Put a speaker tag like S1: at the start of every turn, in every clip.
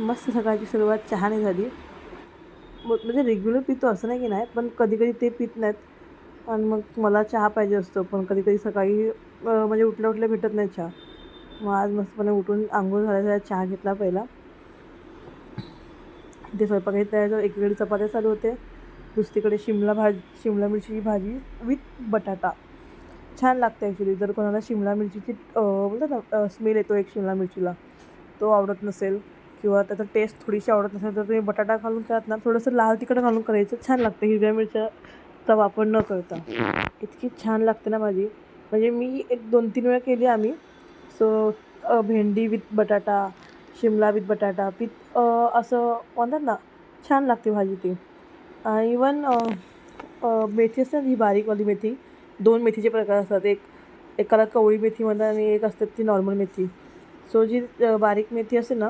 S1: मस्त सकाळची सुरुवात चहाने झाली. मग म्हणजे रेग्युलर पितो असं नाही की नाही पण कधी कधी ते पित नाहीत. आणि मग मला चहा पाहिजे असतो पण कधी कधी सकाळी म्हणजे उठल्या उठल्या भेटत नाही चहा. मग आज मस्तपणे उठून आंघोळ झाल्याचा चहा घेतला पहिला. ते स्वयंपाकाची तयार एकीकडे चपात्या चालू होते. दुसरीकडे शिमला भाजी शिमला मिरचीची भाजी विथ बटाटा. छान लागते ॲक्च्युली जर कोणाला शिमला मिरचीची बोलतात ना स्मेल येतो एक शिमला मिरचीला तो आवडत नसेल किंवा त्याचा टेस्ट थोडीशी आवडत नसेल तर तुम्ही बटाटा घालून करत ना थोडंसं लाल तिखट घालून करायचं. छान लागतं. हिरव्या मिरच्याचा वापर न करता. इतकी छान लागते ना भाजी. म्हणजे मी एक दोन तीन वेळा केली आम्ही. सो भेंडी विथ बटाटा शिमला विथ बटाटा विथ असं म्हणतात ना छान लागते भाजी ती. इवन मेथी असते ना ही बारीकवाली मेथी. दोन मेथीचे प्रकार असतात. एक एकाला कवळी मेथी म्हणतात आणि एक असतात ती नॉर्मल मेथी. सो जी बारीक मेथी असते ना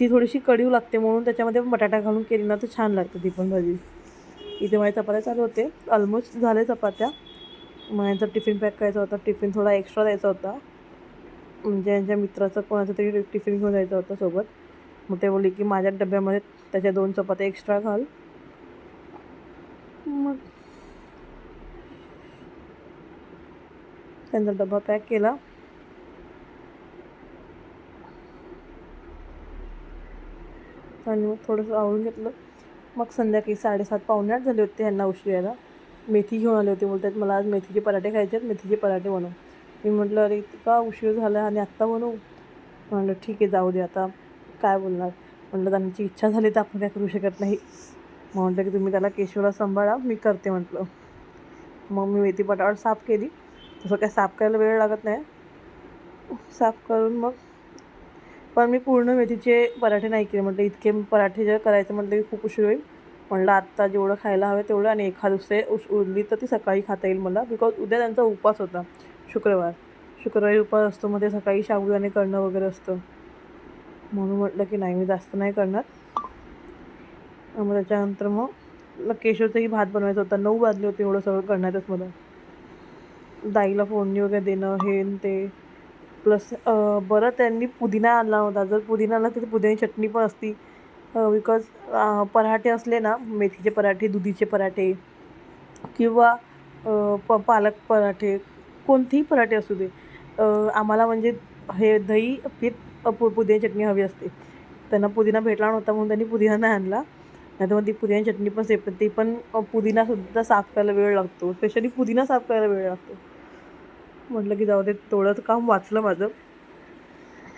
S1: ती थोडीशी कडीव लागते म्हणून त्याच्यामध्ये बटाटा घालून केली ना तर छान लागते ती पण भाजी. इथे माझ्या चपात्या चालू होते. ऑलमोस्ट झाले चपात्या. मग यांचा टिफिन पॅक करायचा होता. टिफिन थोडा एक्स्ट्रा द्यायचा होता. म्हणजे यांच्या मित्राचं कोणाचं तरी टिफिन घेऊन जायचं होतं सोबत. मग ते बोलले की माझ्या डब्यामध्ये त्याच्या दोन चपात्या एक्स्ट्रा घाल. मग त्यांचा डबा पॅक केला. आणि मग थोडंसं आवरून घेतलं. मग संध्याकाळी साडेसात पावणे आठ झाले होते ह्यांना उशीर यायला. मेथी घेऊन आले होते. बोलतात मला आज मेथीचे पराठे खायचे आहेत. मेथीचे पराठे बनव. मी म्हटलं अरे इतका उशीर झाला आणि आत्ता बनवू? म्हटलं ठीक आहे जाऊ दे आता. काय बोलणार? म्हटलं त्यांची इच्छा झाली तर आपण काय करू शकत नाही. मग म्हटलं की तुम्ही त्याला केशवला सांभाळा. मी करते म्हटलं. मग मी मेथी पटावर साफ केली. तसं काय साफ करायला वेळ लागत नाही. साफ करून मग पण मी पूर्ण मेथीचे पराठे नाही केले. म्हटलं इतके पराठे जर करायचे म्हटलं की खूप उशीर होईल. म्हटलं आत्ता जेवढं खायला हवं तेवढं आणि एखाद दुसरे उश उरली तर ती सकाळी खाता येईल मला बिकॉज उद्या त्यांचा उपवास होता. शुक्रवार. शुक्रवारी उपवास असतो. मग ते सकाळी शाबुदाने करणं वगैरे असतं. म्हणून म्हटलं की नाही मी जास्त नाही करणार. मग त्याच्यानंतर मग मला केशवचाही भात बनवायचा होता. नऊ वाजले होते एवढं सगळं करण्यातच मला. दाईला फोडणी वगैरे देणं हे ते. प्लस बरं त्यांनी पुदिना आणला होता. जर पुदिना आणला तर पुदिन्याची चटणी पण असती. बिकॉज पराठे असले ना मेथीचे पराठे दुधीचे पराठे किंवा प पालक पराठे कोणतेही पराठे असू दे आम्हाला म्हणजे हे दही पीठ पु पुदिन्याची चटणी हवी असते. त्यांना पुदिना भेटला नव्हता म्हणून त्यांनी पुदिना नाही आणला. नाही तर मग ती पुदिन्याची चटणी पण सेप ती पण पुदिनासुद्धा साफ करायला वेळ लागतो. स्पेशली पुदिना साफ करायला वेळ लागतो. म्हटलं की जाऊ दे थोडंसं काम वाचलं माझं.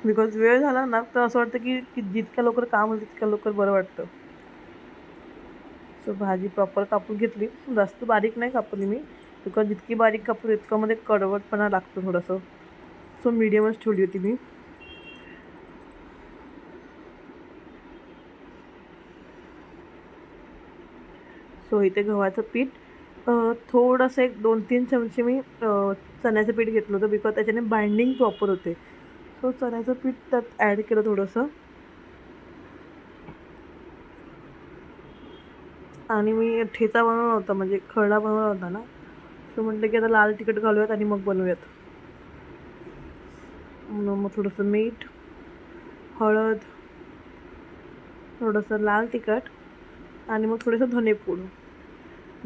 S1: बिकॉज वेळ झाला ना तर असं वाटतं की की जितक्या लवकर काम होईल तितक्या लवकर बरं वाटतं. सो भाजी प्रॉपर कापून घेतली. जास्त बारीक नाही कापली मी. बिकॉज जितकी बारीक कापून तितकं मध्ये कडवटपणा लागतो थोडंसं. सो मीडियमच ठेवली होती मी. सो इथे गव्हाचं पीठ. थोडंसं एक दोन तीन चमचे मी चण्याचं पीठ घेतलं होतं बिकॉज त्याच्याने बाइंडिंग प्रॉपर होते. सो चण्याचं पीठ त्यात ॲड केलं थोडंसं. आणि मी ठेचा बनवला होता म्हणजे खरडा बनवला होता ना. सो म्हटलं की आता लाल तिखट घालूयात आणि मग बनवूयात. मग थोडंसं मीठ हळद थोडंसं लाल तिखट आणि मग थोडंसं धनेपूड.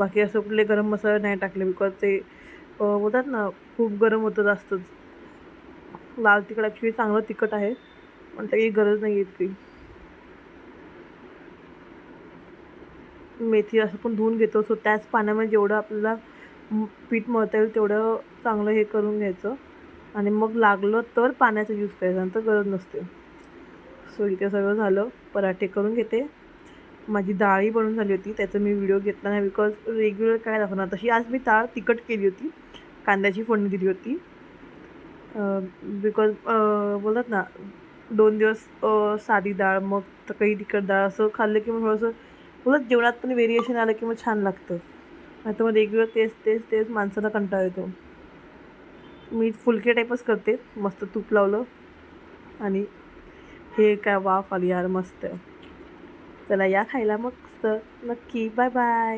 S1: बाकी असं कुठले गरम मसाले नाही टाकले बिकॉज ते बोलतात ना खूप गरम होतं जास्तच लाल तिखट ॲक्च्युली चांगलं तिखट आहे पण त्याची गरज नाही आहे इतकी. मेथी असं पण धुवून घेतो सो त्याच पाण्यामध्ये जेवढं आपल्याला पीठ मळता येईल तेवढं चांगलं हे करून घ्यायचं. आणि मग लागलं तर पाण्याचा यूज करायचा नंतर गरज नसते. सो इथे सगळं झालं. पराठे करून घेते. माझी डाळही बनवून झाली होती त्याचा मी व्हिडिओ घेतला नाही बिकॉज रेग्युलर काय दाखवणार. तशी आज मी डाळ तिखट केली होती कांद्याची फोडणी दिली होती. बिकॉज बोलतात ना दोन दिवस साधी डाळ मग काही तिखट डाळ असं खाल्लं की मग थोडंसं बोलत जेवणात पण व्हेरिएशन आलं की मग छान लागतं. नाही तर मग रेग्युलर तेच तेच तेच माणसाला कंटाळा येतो. मी फुलके टाईपच करते मस्त तूप लावलं आणि हे काय वाफ आली यार मस्त. สระยะไทยแล้วเมื่อกี้บายบาย